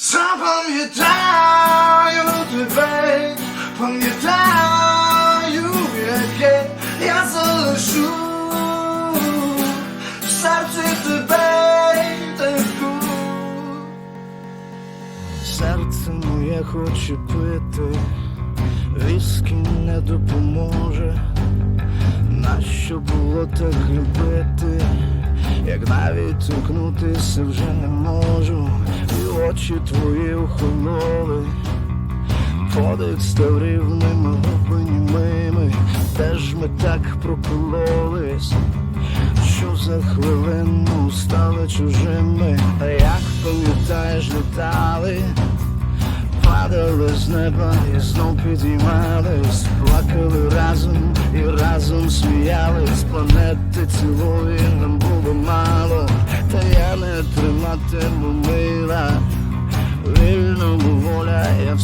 Запам'ятаю тебе, пам'ятаю, яке я залишу в серці тебе таку. Серце моє хоче пити, віскі не допоможе. Нащо було так любити, як навіть торкнутися вже не можу, очі твої охололи, подих став рівними, губи німими, теж ми так прокололись, що за хвилину стали чужими, а як пам'ятаєш, літали. Падали з неба і знов підіймались, плакали разом і разом сміялись, планети цілої нам було мало, та я не триматиму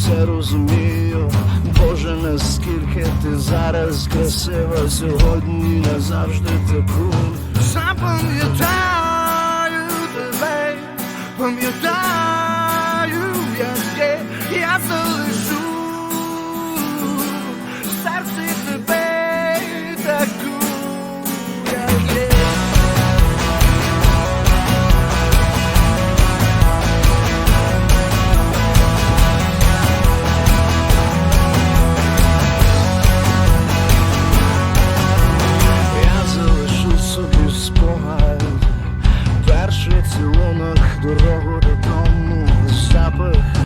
все розумію, Боже, наскільки ти зараз красива, сьогодні назавжди таку запам'ятаю тебе, пам'ятаю.